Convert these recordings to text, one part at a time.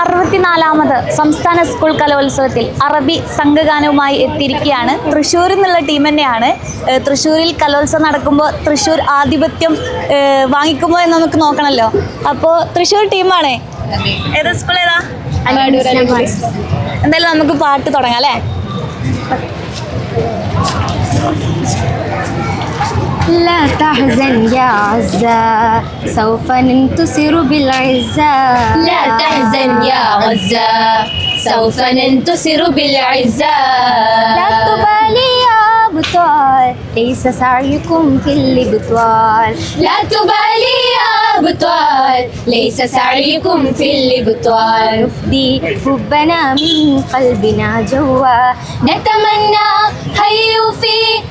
അറുപത്തിനാലാമത് സംസ്ഥാന സ്കൂൾ കലോത്സവത്തിൽ അറബി സംഘഗാനവുമായി എത്തിയിരിക്കുകയാണ്. തൃശ്ശൂരിൽ നിന്നുള്ള ടീം തന്നെയാണ്. തൃശ്ശൂരിൽ കലോത്സവം നടക്കുമ്പോൾ തൃശ്ശൂർ ആധിപത്യം വാങ്ങിക്കുമോ എന്ന് നമുക്ക് നോക്കണമല്ലോ അപ്പോൾ തൃശ്ശൂർ ടീമാണേ. ഏതാ സ്കൂൾ ഏതാ? എന്തായാലും നമുക്ക് പാട്ട് തുടങ്ങാം അല്ലേ? لا تحزن يا عزة سوف ننتصر بالعزة لا تحزن يا غزة سوف ننتصر بالعزة لا تبالي يا أبطال ليس سعيكم في الإبطال. لا تبالي يا أبطال ليس سعيكم في الإبطال. نفدي حبنا من قلبنا جوا. نتمنى هيو في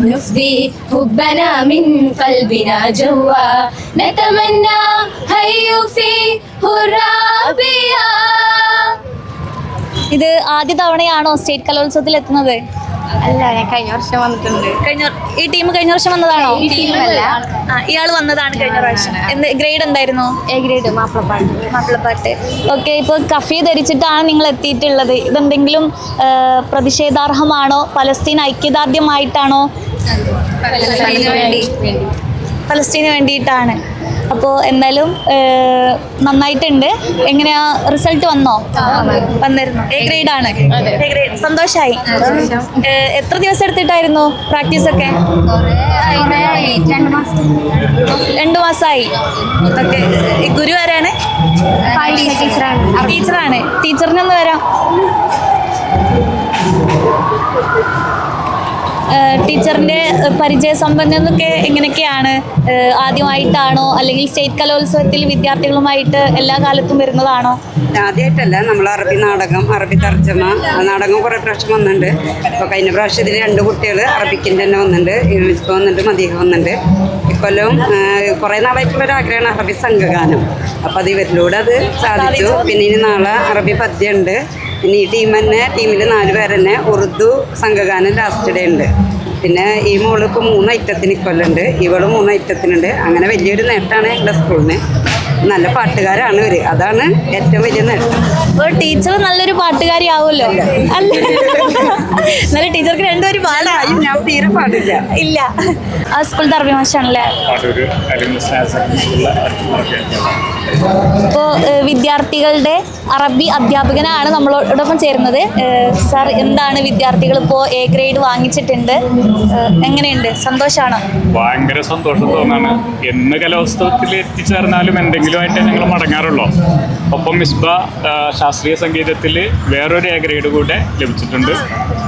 نفدي حبنا من قلبنا جوا نتمنى هيو في الرابية ഇത് ആദ്യ തവണയാണോ സ്റ്റേറ്റ് കലോത്സവത്തിൽ എത്തുന്നത് അല്ല ഞാൻ കഴിഞ്ഞ വർഷം വന്നിട്ടുണ്ട് കഴിഞ്ഞ ഈ ടീം കഴിഞ്ഞ വർഷം വന്നതാണോ ഈ ടീമല്ല ആ, ഇയാൾ വന്നതാണ് കഴിഞ്ഞ പ്രാവശ്യം എന്ത് ഗ്രേഡ് എന്തായിരുന്നു എ ഗ്രേഡ് മാപ്പിളപ്പാട്ട് മാപ്പിളപ്പാട്ട് ഓക്കെ ഇപ്പോൾ കഫി ധരിച്ചിട്ടാണ് നിങ്ങൾ എത്തിയിട്ടുള്ളത് ഇതെന്തെങ്കിലും ആ, പ്രതിഷേധാർഹമാണോ പലസ്തീൻ ഐക്യദാർഢ്യമായിട്ടാണോ പലസ്തീന് വേണ്ടിയിട്ടാണ്. അപ്പോൾ എന്തായാലും നന്നായിട്ടുണ്ട്. എങ്ങനെയാ റിസൾട്ട് വന്നോ? വന്നിരുന്നു. എ ഗ്രേഡ് ആണ്. സന്തോഷമായി എത്ര ദിവസം എടുത്തിട്ടായിരുന്നു പ്രാക്ടീസ് ഒക്കെ? രണ്ട് മാസം. രണ്ടു മാസമായി ഓക്കെ. ഗുരു ആരാണ്? ടീച്ചറാണ്. ടീച്ചറിനൊന്ന് വരാം. ഏഹ് ടീച്ചറിന്റെ പരിചയ സമ്പന്നൊക്കെ എങ്ങനെയൊക്കെയാണ്? ആദ്യമായിട്ടാണോ? അല്ലെങ്കിൽ സ്റ്റേറ്റ് കലോത്സവത്തിൽ വിദ്യാർത്ഥികളുമായിട്ട് എല്ലാ കാലത്തും വരുന്നതാണോ? ആദ്യമായിട്ടല്ല നമ്മൾ അറബി നാടകം അറബി തർജമ നാടകം കുറേ പ്രാവശ്യം വന്നിട്ടുണ്ട്. ഇപ്പോൾ കഴിഞ്ഞ പ്രാവശ്യത്തിൽ രണ്ട് കുട്ടികൾ അറബിക്കിന്റെ തന്നെ വന്നിട്ടുണ്ട്. യുനെസ്കോ വന്നിട്ടുണ്ട് മദീഹ വന്നിട്ടുണ്ട്. ഇക്കൊല്ലവും കുറേ നാളായിട്ടുള്ള ഒരു ആഗ്രഹമാണ് അറബി സംഘഗാനം. അപ്പോൾ അത് ഇവരിലൂടെ അത് സാധിച്ചു. പിന്നെ ഇനി നാളെ അറബി പദ്യമുണ്ട് പിന്നെ ഈ ടീം തന്നെ ടീമിൽ നാല് പേര് തന്നെ ഉറുദു സംഘഗാനം ലാസ്റ്റ് ഡേ ഉണ്ട്. പിന്നെ ഈ മോൾ ഇപ്പോൾ മൂന്ന് ഐറ്റത്തിന് ഇക്കൊല്ലുണ്ട്. ഇവൾ മൂന്ന് ഐറ്റത്തിനുണ്ട് അങ്ങനെ വലിയൊരു നേട്ടമാണ് ഞങ്ങളുടെ സ്കൂളിന് നല്ല പാട്ടുകാരാണ് ഇവർ. അതാണ് ഏറ്റവും വലിയ നേട്ടം. അപ്പോൾ ടീച്ചർ നല്ലൊരു പാട്ടുകാരി ആവുമല്ലോ അല്ല. നല്ല ടീച്ചർക്ക് രണ്ടുപേരും പാടായി ഞാൻ തീരെ പാടില്ല. ഇല്ല. ആ സ്കൂൾ തറബി ഇപ്പോൾ വിദ്യാർത്ഥികളുടെ അറബി അധ്യാപകനാണ് നമ്മളോടൊപ്പം ചേരുന്നത്. സാർ എന്താണ് വിദ്യാർത്ഥികൾ ഇപ്പോൾ എ ഗ്രേഡ് വാങ്ങിച്ചിട്ടുണ്ട്? എങ്ങനെയുണ്ട്? സന്തോഷമാണോ ഭയങ്കര സന്തോഷം തോന്നാണ്. എന്ന് കലോത്സവത്തിൽ എത്തിച്ചേർന്നാലും എന്തെങ്കിലും ആയിട്ട് ഞങ്ങൾ മടങ്ങാറുള്ളൂ. ഒപ്പം മിസ്ബ ശാസ്ത്രീയ സംഗീതത്തിൽ വേറൊരു എ ഗ്രേഡ് കൂടെ ലഭിച്ചിട്ടുണ്ട്.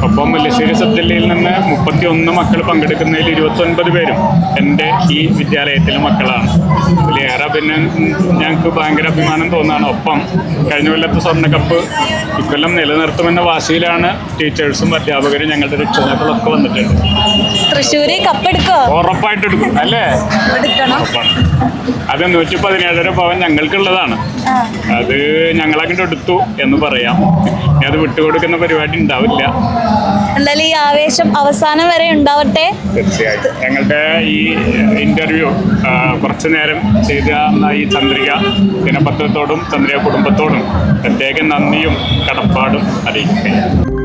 ഒപ്പം മുല്ലശ്ശേരി സബ് ജില്ലയിൽ നിന്ന് മുപ്പത്തി ഒന്ന് മക്കൾ പങ്കെടുക്കുന്നതിൽ ഇരുപത്തൊൻപത് പേരും എന്റെ ഈ വിദ്യാലയത്തിലെ മക്കളാണ്. അതിലേറെ പിന്നെ ഞങ്ങൾക്ക് ഭയങ്കര അഭിമാനം തോന്നുകയാണ്. ഒപ്പം കഴിഞ്ഞ കൊല്ലത്തെ സ്വർണക്കപ്പ് ഇക്കൊല്ലം നിലനിർത്തുമെന്ന വാശിയിലാണ് ടീച്ചേഴ്സും അധ്യാപകരും ഞങ്ങളുടെ രക്ഷിതാക്കളൊക്കെ വന്നിട്ടുണ്ട് തൃശ്ശൂര് കപ്പെടുക്കോ? ഉറപ്പായിട്ട് എടുക്കും. അല്ലേ? ഉറപ്പാണ് അത് നൂറ്റി പതിനേഴര പവൻ ഞങ്ങൾക്കുള്ളതാണ്. അത് ഞങ്ങളങ്ങോട്ട് എടുത്തു എന്ന് പറയാം. ഇനി അത് വിട്ടുകൊടുക്കുന്ന പരിപാടി ഉണ്ടാവില്ല. എന്തായാലും ഈ ആവേശം അവസാനം വരെ ഉണ്ടാവട്ടെ. തീർച്ചയായിട്ടും. ഞങ്ങളുടെ ഈ ഇന്റർവ്യൂ കുറച്ചു നേരം ചെയ്ത ഈ ചന്ദ്രിക ദിനപത്രത്തോടും ചന്ദ്രിക കുടുംബത്തോടും പ്രത്യേക നന്ദിയും കടപ്പാടും അറിയിക്കുകയാണ്.